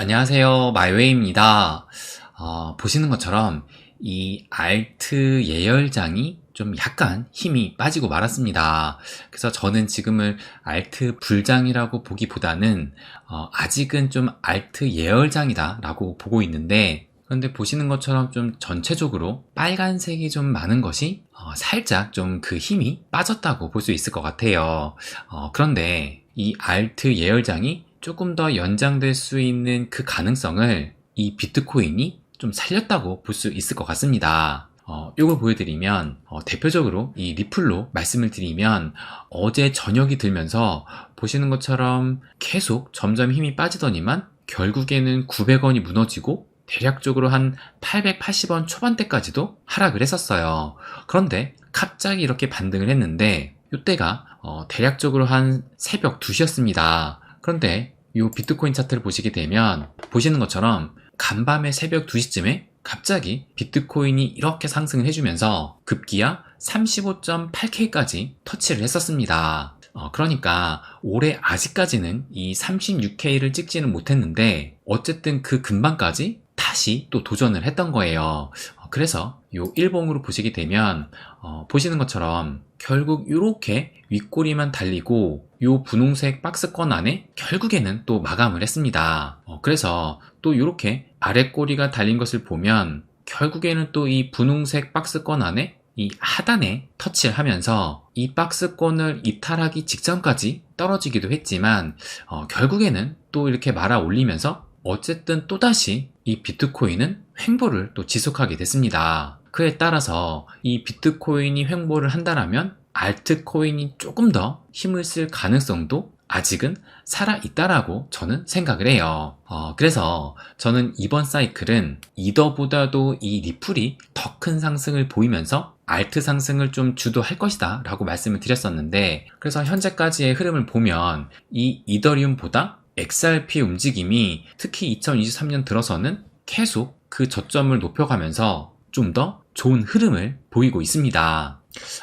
안녕하세요. 마이웨이입니다. 어, 보시는 것처럼 이 알트 예열장이 좀 약간 힘이 빠지고 말았습니다. 그래서 저는 지금을 알트 불장이라고 보기보다는 어, 아직은 좀 알트 예열장이다 라고 보고 있는데 그런데 보시는 것처럼 좀 전체적으로 빨간색이 좀 많은 것이 어, 살짝 좀 그 힘이 빠졌다고 볼 수 있을 것 같아요. 어, 그런데 이 알트 예열장이 조금 더 연장될 수 있는 그 가능성을 이 비트코인이 좀 살렸다고 볼 수 있을 것 같습니다. 어, 이걸 보여드리면 어, 대표적으로 이 리플로 말씀을 드리면 어제 저녁이 들면서 보시는 것처럼 계속 점점 힘이 빠지더니만 결국에는 900원이 무너지고 대략적으로 한 880원 초반대까지도 하락을 했었어요. 그런데 갑자기 이렇게 반등을 했는데 이때가 어, 대략적으로 한 새벽 2시였습니다. 그런데 이 비트코인 차트를 보시게 되면 보시는 것처럼 간밤에 새벽 2시쯤에 갑자기 비트코인이 이렇게 상승을 해주면서 급기야 35.8K까지 터치를 했었습니다. 어, 그러니까 올해 아직까지는 이 36K를 찍지는 못했는데 어쨌든 그 근방까지 다시 또 도전을 했던 거예요. 어, 그래서 요 일봉으로 보시게 되면 어, 보시는 것처럼 결국 이렇게 윗꼬리만 달리고 요 분홍색 박스권 안에 결국에는 또 마감을 했습니다. 어, 그래서 또 이렇게 아랫꼬리가 달린 것을 보면 결국에는 또 이 분홍색 박스권 안에 이 하단에 터치를 하면서 이 박스권을 이탈하기 직전까지 떨어지기도 했지만 어, 결국에는 또 이렇게 말아 올리면서 어쨌든 또다시 이 비트코인은 횡보를 또 지속하게 됐습니다. 그에 따라서 이 비트코인이 횡보를 한다라면 알트코인이 조금 더 힘을 쓸 가능성도 아직은 살아있다라고 저는 생각을 해요. 어, 그래서 저는 이번 사이클은 이더보다도 이 리플이 더 큰 상승을 보이면서 알트 상승을 좀 주도할 것이다 라고 말씀을 드렸었는데 그래서 현재까지의 흐름을 보면 이 이더리움보다 XRP 움직임이 특히 2023년 들어서는 계속 그 저점을 높여가면서 좀 더 좋은 흐름을 보이고 있습니다.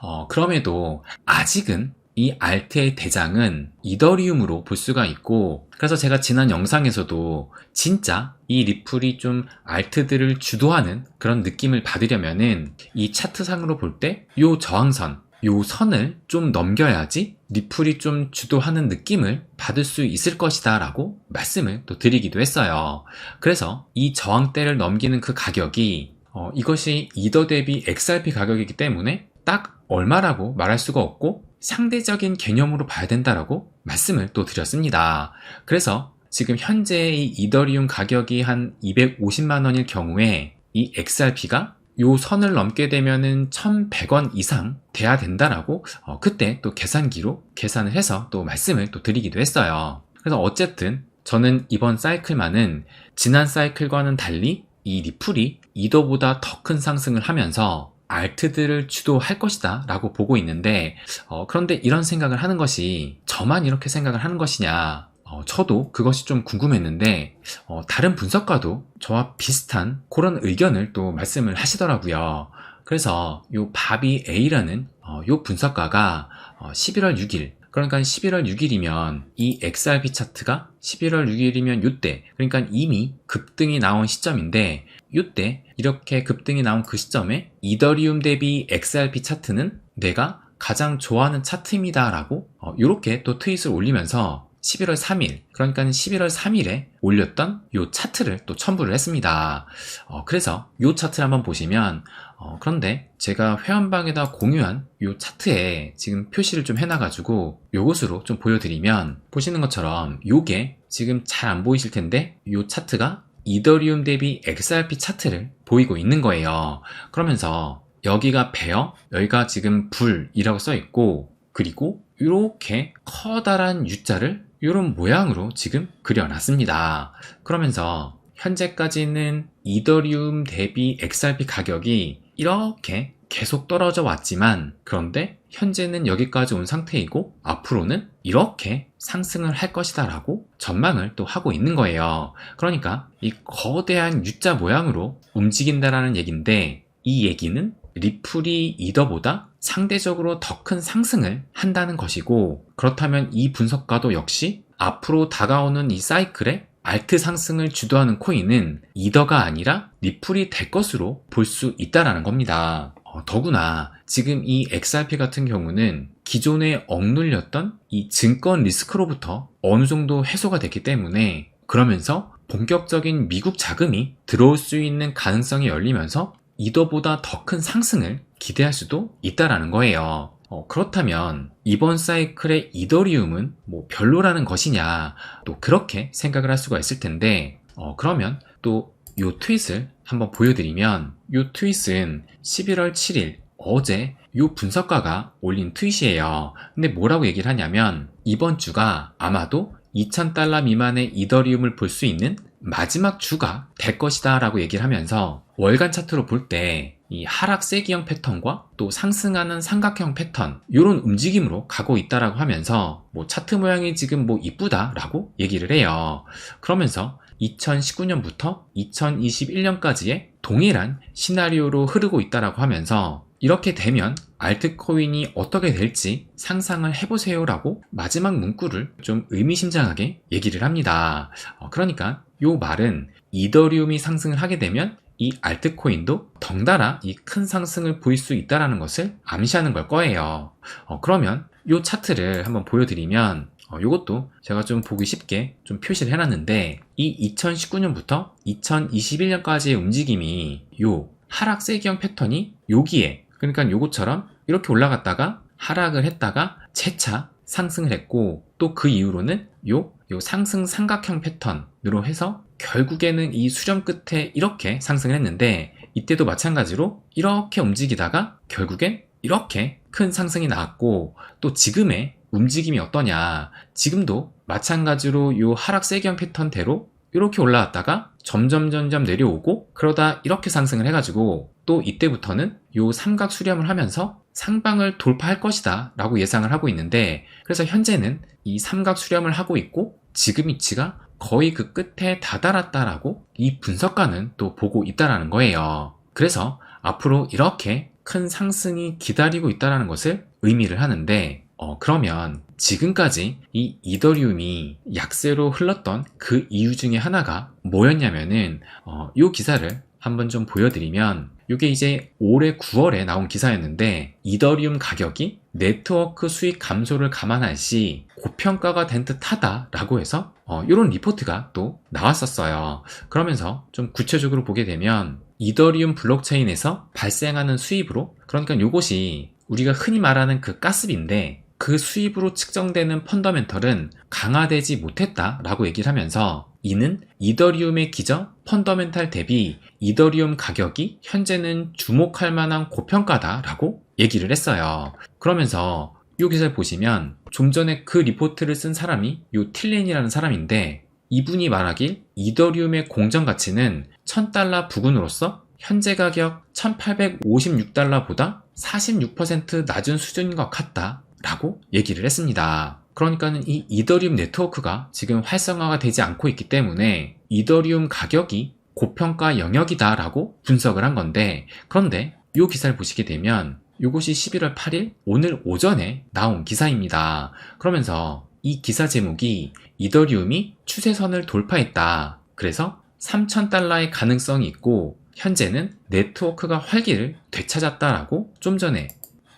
어, 그럼에도 아직은 이 알트의 대장은 이더리움으로 볼 수가 있고 그래서 제가 지난 영상에서도 진짜 이 리플이 좀 알트들을 주도하는 그런 느낌을 받으려면은 이 차트상으로 볼 때 요 저항선 요 선을 좀 넘겨야지 리플이 좀 주도하는 느낌을 받을 수 있을 것이다 라고 말씀을 또 드리기도 했어요. 그래서 이 저항대를 넘기는 그 가격이 어, 이것이 이더 대비 XRP 가격이기 때문에 딱 얼마라고 말할 수가 없고 상대적인 개념으로 봐야 된다라고 말씀을 또 드렸습니다. 그래서 지금 현재 이 이더리움 가격이 한 250만 원일 경우에 이 XRP가 요 선을 넘게 되면은 1100원 이상 돼야 된다라고 어, 그때 또 계산기로 계산을 해서 또 말씀을 또 드리기도 했어요. 그래서 어쨌든 저는 이번 사이클만은 지난 사이클과는 달리 이 리플이 이더보다 더 큰 상승을 하면서 알트들을 주도할 것이다 라고 보고 있는데 어, 그런데 이런 생각을 하는 것이 저만 이렇게 생각을 하는 것이냐 어, 저도 그것이 좀 궁금했는데 어, 다른 분석가도 저와 비슷한 그런 의견을 또 말씀을 하시더라고요. 그래서 요 바비 A라는 어, 요 분석가가 11월 6일 그러니까 11월 6일이면 이 XRP 차트가 11월 6일이면 요때 그러니까 이미 급등이 나온 시점인데 요때 이렇게 급등이 나온 그 시점에 이더리움 대비 XRP 차트는 내가 가장 좋아하는 차트입니다 라고 어, 이렇게 또 트윗을 올리면서 11월 3일 그러니까 11월 3일에 올렸던 요 차트를 또 첨부를 했습니다 어, 그래서 요 차트를 한번 보시면 어, 그런데 제가 회원방에다 공유한 요 차트에 지금 표시를 좀 해놔가지고 요것으로 좀 보여드리면 보시는 것처럼 요게 지금 잘 안 보이실 텐데 요 차트가 이더리움 대비 XRP 차트를 보이고 있는 거예요. 그러면서 여기가 베어, 여기가 지금 불이라고 써 있고 그리고 이렇게 커다란 U자를 이런 모양으로 지금 그려놨습니다. 그러면서 현재까지는 이더리움 대비 XRP 가격이 이렇게 계속 떨어져 왔지만 그런데 현재는 여기까지 온 상태이고 앞으로는 이렇게 상승을 할 것이다 라고 전망을 또 하고 있는 거예요. 그러니까 이 거대한 U자 모양으로 움직인다라는 얘기인데 이 얘기는 리플이 이더보다 상대적으로 더 큰 상승을 한다는 것이고 그렇다면 이 분석가도 역시 앞으로 다가오는 이 사이클에 알트 상승을 주도하는 코인은 이더가 아니라 리플이 될 것으로 볼 수 있다라는 겁니다. 어, 더구나 지금 이 XRP 같은 경우는 기존에 억눌렸던 이 증권 리스크로부터 어느 정도 해소가 됐기 때문에 그러면서 본격적인 미국 자금이 들어올 수 있는 가능성이 열리면서 이더보다 더 큰 상승을 기대할 수도 있다라는 거예요. 어, 그렇다면 이번 사이클의 이더리움은 뭐 별로라는 것이냐 또 그렇게 생각을 할 수가 있을 텐데 어, 그러면 또 요 트윗을 한번 보여드리면 요 트윗은 11월 7일 어제 요 분석가가 올린 트윗이에요. 근데 뭐라고 얘기를 하냐면 이번 주가 아마도 2,000달러 미만의 이더리움을 볼 수 있는 마지막 주가 될 것이다 라고 얘기를 하면서 월간 차트로 볼 때 이 하락 세기형 패턴과 또 상승하는 삼각형 패턴 이런 움직임으로 가고 있다라고 하면서 뭐 차트 모양이 지금 뭐 이쁘다 라고 얘기를 해요. 그러면서 2019년부터 2021년까지의 동일한 시나리오로 흐르고 있다라고 하면서 이렇게 되면 알트코인이 어떻게 될지 상상을 해보세요라고 마지막 문구를 좀 의미심장하게 얘기를 합니다. 어, 그러니까 요 말은 이더리움이 상승을 하게 되면 이 알트코인도 덩달아 이 큰 상승을 보일 수 있다는 것을 암시하는 걸 거예요. 어, 그러면 요 차트를 한번 보여드리면 어, 요것도 제가 좀 보기 쉽게 좀 표시를 해놨는데 이 2019년부터 2021년까지의 움직임이 요 하락 세기형 패턴이 여기에 그러니까 요것처럼 이렇게 올라갔다가 하락을 했다가 재차 상승을 했고 또 그 이후로는 요, 요 상승 삼각형 패턴 으로 해서 결국에는 이 수렴 끝에 이렇게 상승을 했는데 이때도 마찬가지로 이렇게 움직이다가 결국엔 이렇게 큰 상승이 나왔고 또 지금의 움직임이 어떠냐. 지금도 마찬가지로 요 하락 세기형 패턴대로 이렇게 올라왔다가 점점 점점 내려오고 그러다 이렇게 상승을 해가지고 또 이때부터는 요 삼각 수렴을 하면서 상방을 돌파할 것이다 라고 예상을 하고 있는데 그래서 현재는 이 삼각 수렴을 하고 있고 지금 위치가 거의 그 끝에 다다랐다라고 이 분석가는 또 보고 있다라는 거예요. 그래서 앞으로 이렇게 큰 상승이 기다리고 있다라는 것을 의미를 하는데 어, 그러면 지금까지 이 이더리움이 약세로 흘렀던 그 이유 중에 하나가 뭐였냐면은 어, 이 기사를 한번 좀 보여드리면 이게 이제 올해 9월에 나온 기사였는데 이더리움 가격이 네트워크 수익 감소를 감안할 시 고평가가 된 듯하다라고 해서 어, 이런 리포트가 또 나왔었어요. 그러면서 좀 구체적으로 보게 되면 이더리움 블록체인에서 발생하는 수입으로 그러니까 이것이 우리가 흔히 말하는 그 가스비인데 그 수입으로 측정되는 펀더멘털은 강화되지 못했다라고 얘기를 하면서 이는 이더리움의 기저 펀더멘탈 대비 이더리움 가격이 현재는 주목할 만한 고평가다라고 얘기를 했어요. 그러면서 이 기사를 보시면 좀 전에 그 리포트를 쓴 사람이 요 틸렌이라는 사람인데 이분이 말하길 이더리움의 공정 가치는 1000달러 부근으로서 현재 가격 1856달러보다 46% 낮은 수준인 것 같다 라고 얘기를 했습니다. 그러니까는 이 이더리움 네트워크가 지금 활성화가 되지 않고 있기 때문에 이더리움 가격이 고평가 영역이다 라고 분석을 한 건데 그런데 이 기사를 보시게 되면 이것이 11월 8일 오늘 오전에 나온 기사입니다. 그러면서 이 기사 제목이 이더리움이 추세선을 돌파했다. 그래서 3,000달러의 가능성이 있고 현재는 네트워크가 활기를 되찾았다라고 좀 전에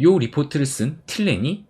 요 리포트를 쓴 틸렌이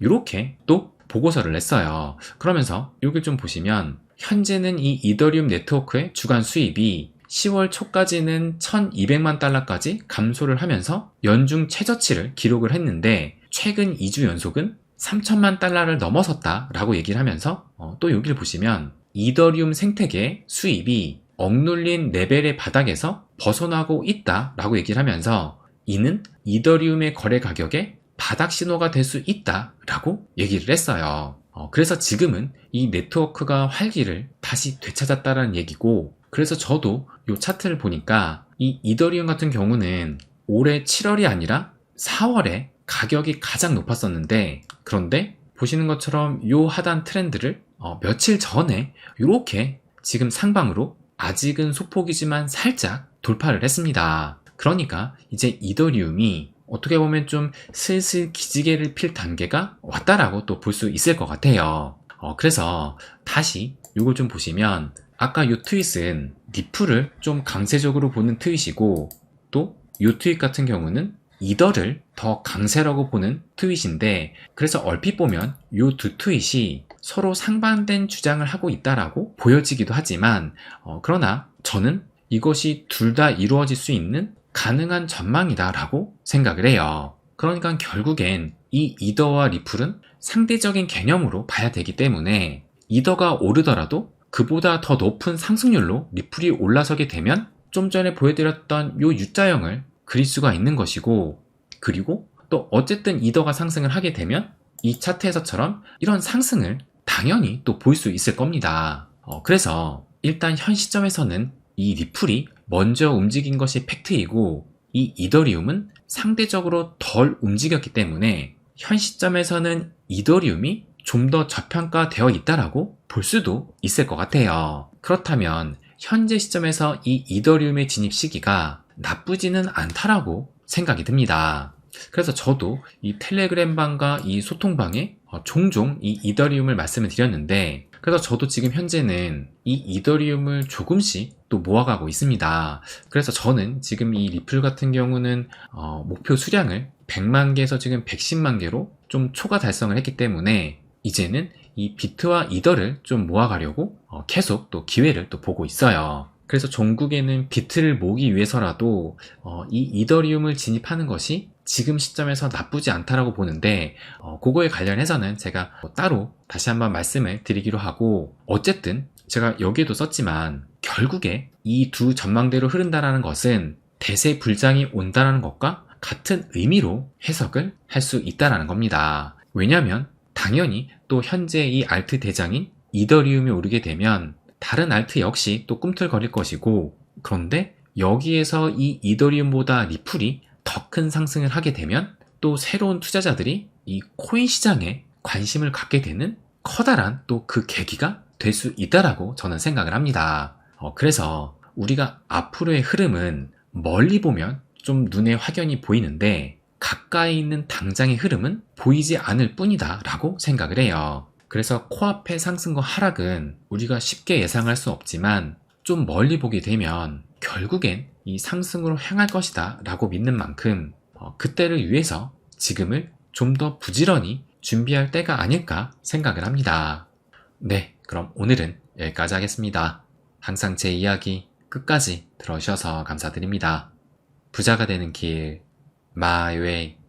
이렇게 또 보고서를 냈어요. 그러면서 여기 좀 보시면 현재는 이 이더리움 네트워크의 주간 수입이 10월 초까지는 1200만 달러까지 감소를 하면서 연중 최저치를 기록을 했는데 최근 2주 연속은 3천만 달러를 넘어섰다라고 얘기를 하면서 어, 또 여기를 보시면 이더리움 생태계의 수입이 억눌린 레벨의 바닥에서 벗어나고 있다라고 얘기를 하면서 이는 이더리움의 거래 가격에 바닥 신호가 될 수 있다라고 얘기를 했어요. 어, 그래서 지금은 이 네트워크가 활기를 다시 되찾았다라는 얘기고 그래서 저도 이 차트를 보니까 이 이더리움 같은 경우는 올해 7월이 아니라 4월에 가격이 가장 높았었는데 그런데 보시는 것처럼 이 하단 트렌드를 어, 며칠 전에 이렇게 지금 상방으로 아직은 소폭이지만 살짝 돌파를 했습니다. 그러니까 이제 이더리움이 어떻게 보면 좀 슬슬 기지개를 필 단계가 왔다라고 또 볼 수 있을 것 같아요. 어, 그래서 다시 이걸 좀 보시면 아까 요 트윗은 리플을 좀 강세적으로 보는 트윗이고 또 요 트윗 같은 경우는 이더를 더 강세라고 보는 트윗인데 그래서 얼핏 보면 요 두 트윗이 서로 상반된 주장을 하고 있다라고 보여지기도 하지만 어, 그러나 저는 이것이 둘 다 이루어질 수 있는 가능한 전망이다라고 생각을 해요. 그러니까 결국엔 이 이더와 리플은 상대적인 개념으로 봐야 되기 때문에 이더가 오르더라도 그보다 더 높은 상승률로 리플이 올라서게 되면 좀 전에 보여드렸던 요 U자형을 그릴 수가 있는 것이고 그리고 또 어쨌든 이더가 상승을 하게 되면 이 차트에서처럼 이런 상승을 당연히 또 볼 수 있을 겁니다. 어, 그래서 일단 현 시점에서는 이 리플이 먼저 움직인 것이 팩트이고 이 이더리움은 상대적으로 덜 움직였기 때문에 현 시점에서는 이더리움이 좀 더 저평가되어 있다라고 볼 수도 있을 것 같아요. 그렇다면 현재 시점에서 이 이더리움의 진입 시기가 나쁘지는 않다라고 생각이 듭니다. 그래서 저도 이 텔레그램방과 이 소통방에 어, 종종 이 이더리움을 말씀을 드렸는데 그래서 저도 지금 현재는 이 이더리움을 조금씩 또 모아가고 있습니다. 그래서 저는 지금 이 리플 같은 경우는 어, 목표 수량을 100만 개에서 지금 110만 개로 좀 초과 달성을 했기 때문에 이제는 이 비트와 이더를 좀 모아가려고 어, 계속 또 기회를 또 보고 있어요. 그래서 종국에는 비트를 모으기 위해서라도 어, 이 이더리움을 진입하는 것이 지금 시점에서 나쁘지 않다라고 보는데 어, 그거에 관련해서는 제가 뭐 따로 다시 한번 말씀을 드리기로 하고 어쨌든 제가 여기에도 썼지만 결국에 이 두 전망대로 흐른다라는 것은 대세 불장이 온다라는 것과 같은 의미로 해석을 할 수 있다라는 겁니다. 왜냐하면 당연히 또 현재 이 알트 대장인 이더리움이 오르게 되면 다른 알트 역시 또 꿈틀거릴 것이고 그런데 여기에서 이 이더리움보다 리플이 더 큰 상승을 하게 되면 또 새로운 투자자들이 이 코인 시장에 관심을 갖게 되는 커다란 또 그 계기가 될 수 있다라고 저는 생각을 합니다. 어, 그래서 우리가 앞으로의 흐름은 멀리 보면 좀 눈에 확연히 보이는데 가까이 있는 당장의 흐름은 보이지 않을 뿐이다 라고 생각을 해요. 그래서 코앞의 상승과 하락은 우리가 쉽게 예상할 수 없지만 좀 멀리 보게 되면 결국엔 이 상승으로 향할 것이다 라고 믿는 만큼 어, 그때를 위해서 지금을 좀 더 부지런히 준비할 때가 아닐까 생각을 합니다. 네, 그럼 오늘은 여기까지 하겠습니다. 항상 제 이야기 끝까지 들어주셔서 감사드립니다. 부자가 되는 길, 마이웨이.